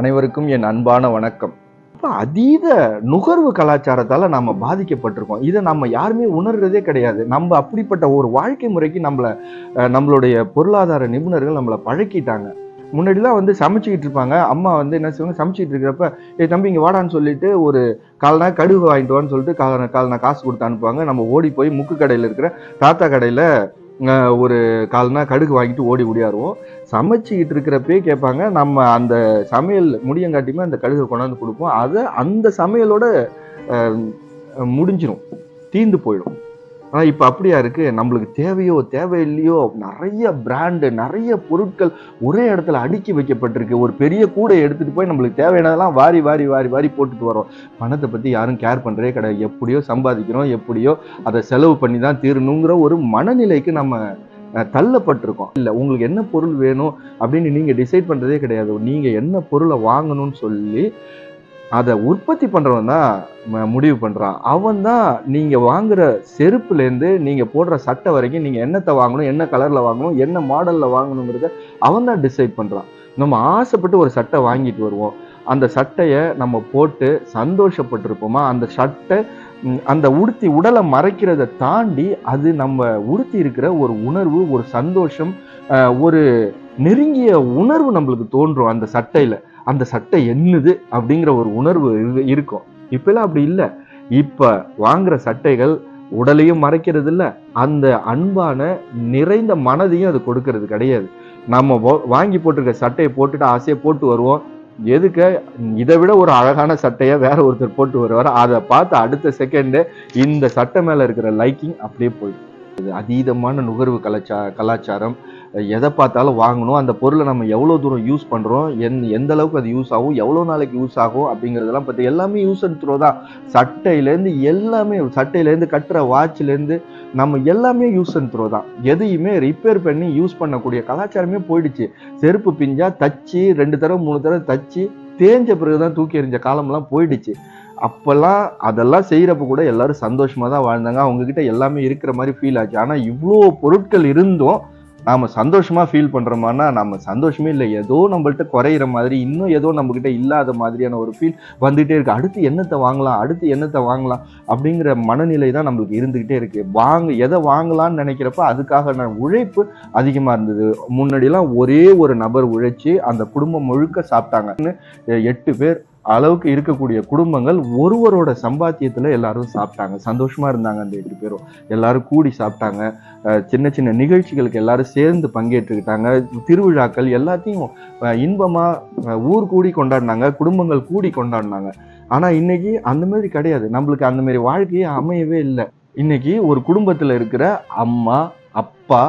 அனைவருக்கும் என் அன்பான வணக்கம். இப்போ அதீத நுகர்வு கலாச்சாரத்தால் நம்ம பாதிக்கப்பட்டிருக்கோம். இதை நம்ம யாருமே உணர்றதே கிடையாது. நம்ம அப்படிப்பட்ட ஒரு வாழ்க்கை முறைக்கு நம்மளை நம்மளுடைய பொருளாதார நிபுணர்கள் நம்மளை பழக்கிட்டாங்க. முன்னாடிலாம் வந்து சமைச்சிக்கிட்டு இருப்பாங்க. அம்மா வந்து என்ன செய்வாங்க? சமைச்சிக்கிட்டு இருக்கிறப்ப ஏ தம்பி இங்கே வாடான்னு சொல்லிட்டு ஒரு கால்னா கடுகு வாங்கிட்டு வான்னு சொல்லிட்டு கால் கால்னா காசு கொடுத்து அனுப்புவாங்க. நம்ம ஓடி போய் முக்கு கடையில் இருக்கிற தாத்தா கடையில் ஒரு கால்னா கடுகு வாங்கிட்டு ஓடி ஓடியாருவோம். சமைச்சிக்கிட்டு இருக்கிறப்பே கேட்பாங்க நம்ம அந்த சமையல் முடியங்காட்டியுமே அந்த கடுகை கொண்டாந்து கொடுப்போம். அதை அந்த சமையலோட முடிஞ்சிடும் தீந்து போயிடும். ஆனால் இப்போ அப்படியா இருக்கு? நம்மளுக்கு தேவையோ தேவையில்லையோ நிறைய பிராண்டு நிறைய பொருட்கள் ஒரே இடத்துல அடுக்கி வைக்கப்பட்டிருக்கு. ஒரு பெரிய கூடை எடுத்துகிட்டு போய் நம்மளுக்கு தேவையானதெல்லாம் வாரி வாரி வாரி வாரி போட்டுட்டு வரோம். பணத்தை பற்றி யாரும் கேர் பண்ணுறதே கிடையாது. எப்படியோ சம்பாதிக்கிறோம் எப்படியோ அதை செலவு பண்ணி தான் தீரணுங்கிற ஒரு மனநிலைக்கு நம்ம தள்ளப்பட்டிருக்கோம். இல்லை உங்களுக்கு என்ன பொருள் வேணும் அப்படின்னு நீங்கள் டிசைட் பண்ணுறதே கிடையாது. நீங்கள் என்ன பொருளை வாங்கணும்னு சொல்லி அதை உற்பத்தி பண்ணுறவன் தான் முடிவு பண்ணுறான் அவன் தான் நீங்கள் வாங்குகிற செருப்புலேருந்து நீங்கள் போடுற சட்டை வரைக்கும் நீங்கள் என்னத்தை வாங்கணும் என்ன கலரில் வாங்கணும் என்ன மாடலில் வாங்கணுங்கிறத அவன் தான் டிசைட் பண்ணுறான் நம்ம ஆசைப்பட்டு ஒரு சட்டை வாங்கிட்டு வருவோம். அந்த சட்டையை நம்ம போட்டு சந்தோஷப்பட்டிருப்போமா? அந்த சட்டை அந்த உடுத்தி உடலை மறைக்கிறத தாண்டி அது நம்ம உடுத்தி இருக்கிற ஒரு உணர்வு ஒரு சந்தோஷம் ஒரு நெருங்கிய உணர்வு நம்மளுக்கு தோன்றும் அந்த சட்டையில். அந்த சட்டை என்னது அப்படிங்கிற ஒரு உணர்வு இரு- இருக்கும். இப்பெல்லாம் அப்படி இல்லை. இப்போ வாங்குற சட்டைகள் உடலையும் மறைக்கிறது இல்லை அந்த அன்பான நிறைந்த மனதையும் அது கொடுக்கறது கிடையாது. நம்ம வாங்கி போட்டிருக்க சட்டையை போட்டுட்டு ஆசையை போட்டு வருவோம். எதுக்கு? இதை விட ஒரு அழகான சட்டையை வேற ஒருத்தர் போட்டு வருவார். அதை பார்த்து அடுத்த செகண்டு இந்த சட்டை மேலே இருக்கிற லைக்கிங் அப்படியே போயிடும். இது அதீதமான நுகர்வு கலாச்சா கலாச்சாரம். எதை பார்த்தாலும் வாங்கணும். அந்த பொருளை நம்ம எவ்வளோ தூரம் யூஸ் பண்ணுறோம் எந் எந்த அளவுக்கு அது யூஸ் ஆகும் எவ்வளோ நாளைக்கு யூஸ் ஆகும் அப்படிங்கிறதெல்லாம் பற்றி எல்லாமே யூஸ் அண்ட் த்ரோ தான். சட்டையிலேருந்து எல்லாமே சட்டையிலேருந்து கட்டுற வாட்ச்லேருந்து நம்ம எல்லாமே யூஸ் அண்ட் த்ரோ தான். எதையுமே ரிப்பேர் பண்ணி யூஸ் பண்ணக்கூடிய கலாச்சாரமே போயிடுச்சு. செருப்பு பிஞ்சா தச்சு ரெண்டு தடவை மூணு தடவை தச்சு தேஞ்ச பிறகு தான் தூக்கி எறிஞ்ச காலம்லாம் போயிடுச்சு. அப்போல்லாம் அதெல்லாம் செய்கிறப்ப கூட எல்லாரும் சந்தோஷமாக தான் வாழ்ந்தாங்க. அவங்கக்கிட்ட எல்லாமே இருக்கிற மாதிரி ஃபீல் ஆச்சு. ஆனால் இவ்வளோ பொருட்கள் இருந்தும் நாம் சந்தோஷமாக ஃபீல் பண்ணுறோமானா நம்ம சந்தோஷமே இல்லை. ஏதோ நம்மள்ட்ட குறையிற மாதிரி இன்னும் ஏதோ நம்மக்கிட்ட இல்லாத மாதிரியான ஒரு ஃபீல் வந்துகிட்டே இருக்குது அடுத்து என்னத்தை வாங்கலாம்? அடுத்து என்னத்தை வாங்கலாம்? அப்படிங்கிற மனநிலை தான் நம்மளுக்கு இருந்துக்கிட்டே இருக்குது வாங்க எதை வாங்கலாம்னு நினைக்கிறப்ப அதுக்காக நான் உழைப்பு அதிகமாக இருந்தது. முன்னாடிலாம் ஒரே ஒரு நபர் உழைச்சி அந்த குடும்பம் முழுக்க சாப்பிட்டாங்கன்னு எட்டு பேர் அளவுக்கு இருக்கக்கூடிய குடும்பங்கள் ஒருவரோட சம்பாத்தியத்தில் எல்லாரும் சாப்பிட்டாங்க. சந்தோஷமா இருந்தாங்க அந்த எட்டு பேரும். எல்லாரும் கூடி சாப்பிட்டாங்க. சின்ன சின்ன நிகழ்ச்சிகளுக்கு எல்லாரும் சேர்ந்து பங்கேற்றுக்கிட்டாங்க. திருவிழாக்கள் எல்லாத்தையும் இன்பமாக ஊர் கூடி கொண்டாடினாங்க. குடும்பங்கள் கூடி கொண்டாடினாங்க. ஆனால் இன்னைக்கு அந்த மாதிரி கிடையாது. நம்மளுக்கு அந்த மாதிரி வாழ்க்கையே அமையவே இல்லை. இன்னைக்கு ஒரு குடும்பத்தில் இருக்கிற அம்மா அப்பா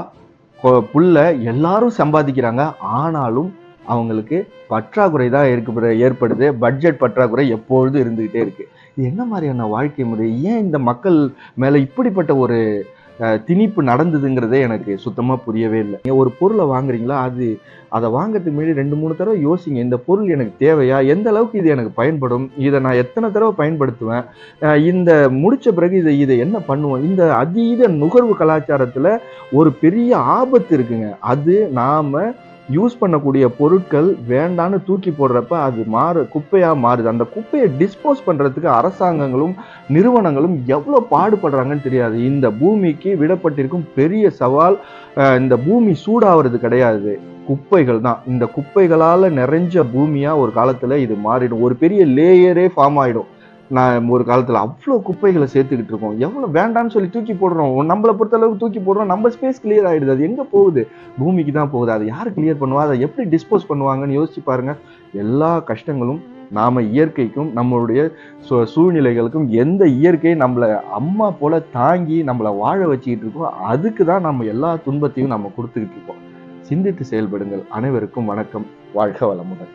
புள்ள எல்லாரும் சம்பாதிக்கிறாங்க. ஆனாலும் அவங்களுக்கு பற்றாக்குறை தான் இருக்கு ஏற்படுது. பட்ஜெட் பற்றாக்குறை எப்பொழுதும் இருந்துக்கிட்டே இருக்கு. இது என்ன மாதிரியான வாழ்க்கை முறை? ஏன் இந்த மக்கள் மேலே இப்படிப்பட்ட ஒரு திணிப்பு நடந்ததுங்கிறதே எனக்கு சுத்தமாக புரியவே இல்லை. நீங்கள் ஒரு பொருளை வாங்குறீங்களா? அது அதை வாங்குறதுக்கு முன்னாடி ரெண்டு மூணு தடவை யோசிங்க. இந்த பொருள் எனக்கு தேவையா? எந்த அளவுக்கு இது எனக்கு பயன்படும்? இதை நான் எத்தனை தடவை பயன்படுத்துவேன்? இந்த முடித்த பிறகு இதை இதை என்ன பண்ணுவோம் இந்த அதீத நுகர்வு கலாச்சாரத்தில் ஒரு பெரிய ஆபத்து இருக்குங்க. அது நாம் யூஸ் பண்ணக்கூடிய பொருட்கள் வேண்டான்னு தூக்கி போடுறப்ப அது மாறு குப்பையாக மாறுது. அந்த குப்பையை டிஸ்போஸ் பண்ணுறதுக்கு அரசாங்கங்களும் நிறுவனங்களும் எவ்வளோ பாடுபடுறாங்கன்னு தெரியாது. இந்த பூமிக்கு விடப்பட்டிருக்கும் பெரிய சவால் இந்த பூமி சூடாகிறது கிடையாது. குப்பைகள் தான். இந்த குப்பைகளால் நிறைஞ்ச பூமியாக ஒரு காலத்தில் இது மாறிடும். ஒரு பெரிய லேயரே ஃபார்ம் ஆகிடும் நான் ஒரு காலத்தில் அவ்வளோ குப்பைகளை சேர்த்துக்கிட்டு இருக்கோம். எவ்வளோ வேண்டாம்னு சொல்லி தூக்கி போடுறோம். நம்மளை பொறுத்த அளவுக்கு தூக்கி போடுறோம். நம்ம ஸ்பேஸ் கிளியர் ஆகிடுது அது எங்கே போகுது? பூமிக்கு தான் போகுது. அதை யார் கிளியர் பண்ணுவா? அதை எப்படி டிஸ்போஸ் பண்ணுவாங்கன்னு யோசிச்சு பாருங்கள் எல்லா கஷ்டங்களும் நாம் இயற்கைக்கும் நம்மளுடைய சூழ்நிலைகளுக்கும் எந்த இயற்கை நம்மளை அம்மா போல் தாங்கி நம்மளை வாழ வச்சுக்கிட்டு இருக்கோம் அதுக்கு தான் நம்ம எல்லா துன்பத்தையும் நம்ம கொடுத்துக்கிட்டு இருக்கோம். சிந்தித்து செயல்படுங்கள். அனைவருக்கும் வணக்கம். வாழ்க வளமுடன்.